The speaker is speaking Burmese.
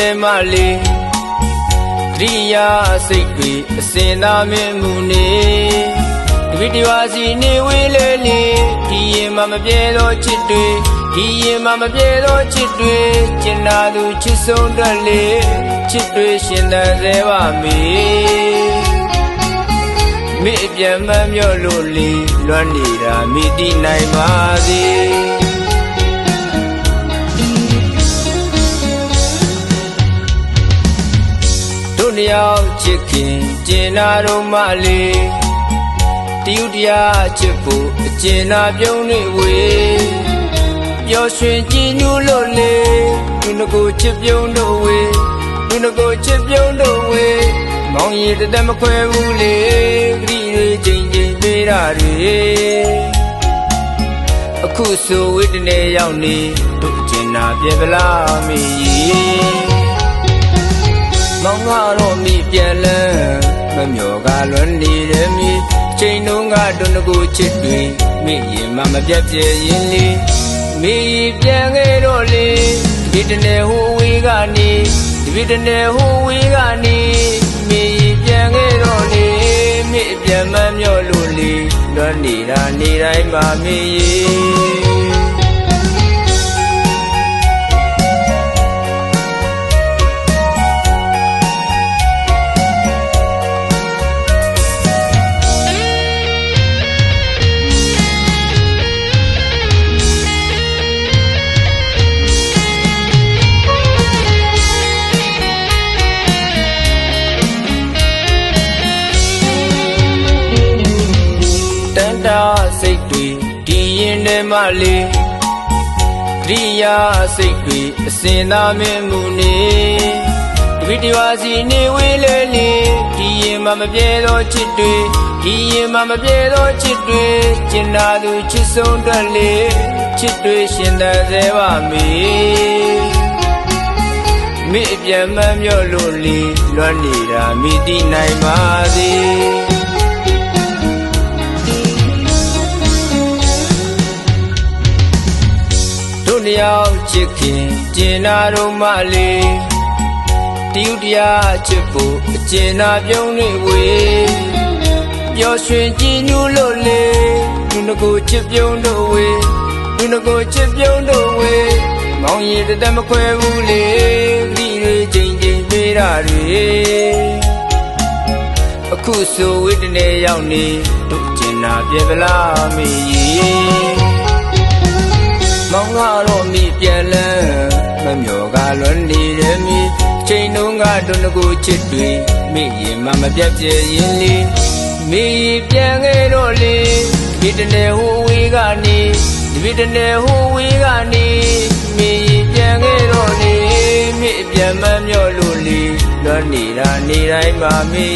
လေတရိယာစိတ်တွေအစင်သာမင်းမူနေတပိတဝါစီနေဝေးလေလေဒီရင်မှမပြေသောချစ်တွေဒီရင်မှမပြေသောချစ်တွေကျင်နာသူချစ်ဆုံးတွက်လေချစ်တွေရှင်သန်စေပါမေမိအပြန်မမြော့လို့လေလွမ်းနေတာမိတိနိုင်ပါစေ တို့နှစ်ယောက်ချစ်ခင်ကျင်နာတော့မလေးတယုတရားချစ်ဖို့အကျင်နာပြုံးနေဝေပျော်ရွှင်ကြည်နူးလို့လေသူငကိုချစ်ပြုံးတို့ဝေသူငကိုချစ်ပြုံးတို့ဝေမောင်ရည်တသက်မခွဲဘူးလေဂရီတွေချိန်ချိန်ပေးတာတွေအခုဆိုဝိတနေရောက်နေတို့အကျင်နာပြေပလားမေကြီးမောင်ကတော့မိ ပြန်လန်းမမျော်ကလွန်နေတယ်မိချိန်တုန်းကတွန်းကိုချစ်တွေမိရင်မမပြတ်ပြဲရင်လေမိပြန်ခဲ့တော့လေဒီတနေ့ဟိုဝေးကနေဒီတနေ့ဟိုဝေးကနေမိပြန်ခဲ့တော့လေမိပြန်မမျော်လို့လေလွန်နေတာနေတိုင်းမှာမိတ စိတ်တွေဒီရင်ထဲမှလေတရိယာစိတ်တွေအစင်သာမင်းမူနေတပိတဝါစီနေဝေးလေလေဒီရင်မှမပြေသောချစ်တွေဒီရင်မှမပြေသောချစ်တွေကျင်နာသူချစ်ဆုံးတွက်လေချစ်တွေရှင်သန်စေပါမေမိအပြန်မမြော့လို့လေလွမ်းနေတာမိတိနိုင်ပါစေ တို့နှစ်ယောက်ချစ်ခင်ကျင်နာတော့မလေးတယုတရားချစ်ဖို့အကျင်နာပြုံးနေဝေပျော်ရွှင်ကြည်နူးလို့လေသူငကိုချစ်ပြုံးတို့ဝေသူငကိုချစ်ပြုံးတို့ဝေမောင်ရည်တသက်မခွဲဘူးလေဒီတွေချိန်ချိန်ပေးတာတွေအခုဆိုဝိတနေရောက်နေတို့ကျင်နာပြေပလားမေကြီး မောင်ကတော့မိပြန်လန်းမမျော်ကလွန်နေတယ်မိချိန်တုန်းကတွန်းကိုချစ်တွေမိရင်မမပြတ်ပြဲရင်လေမိပြန်ခဲ့တော့လေဒီတနေ့ဟိုဝေးကနေဒီတနေ့ဟိုဝေးကနေမိပြန်ခဲ့တော့လေမိပြန်မမျော်လို့လေလွန်နေတာနေတိုင်းမှာမိ